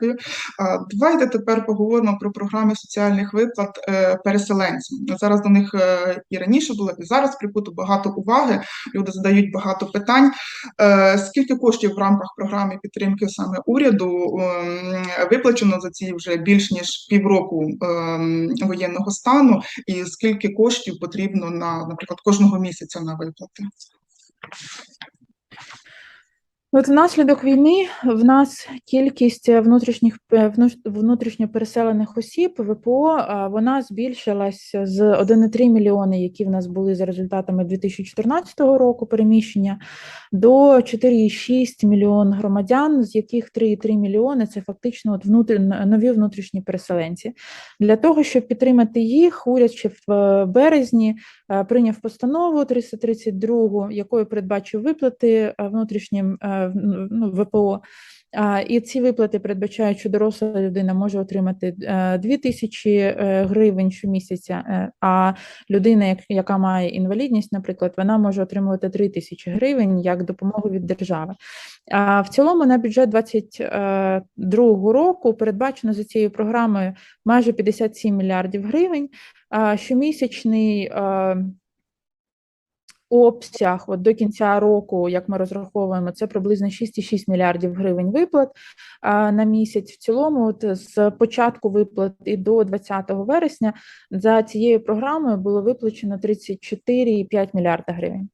Дякую. Давайте тепер поговоримо про програми соціальних виплат е, переселенцям. Зараз до них е, і раніше було, і зараз прикуто багато уваги. Люди задають багато питань. Е, Скільки коштів в рамках програми підтримки саме уряду ем, виплачено за ці вже більш ніж півроку ем, воєнного стану, і скільки коштів потрібно на, наприклад, кожного місяця на виплати? От внаслідок війни в нас кількість е, внутрішніх е, внутрішньо переселених осіб ВПО вона збільшилась з 1,3 мільйони, які в нас були за результатами 2014 року переміщення, до 4,6 мільйон громадян, з яких 3,3 мільйони це фактично от внутр... нові внутрішні переселенці. Для того щоб підтримати їх, уряд ще в е, березні е, прийняв постанову 332, якою передбачив виплати е, внутрішнім е, ну, ВПО. І ці виплати передбачають, що доросла людина може отримати 2 тисячі е, гривень щомісяця, е, а людина, як- яка має інвалідність, наприклад, вона може отримувати 3 тисячі гривень як допомогу від держави. А в цілому на бюджет 2022 року передбачено за цією програмою майже 57 мільярдів гривень. Щомісячний е, обсяг от до кінця року, як ми розраховуємо, це приблизно 6,6 мільярдів гривень виплат на місяць. В цілому, от з початку виплат і до 20 вересня за цією програмою було виплачено 34,5 мільярда гривень.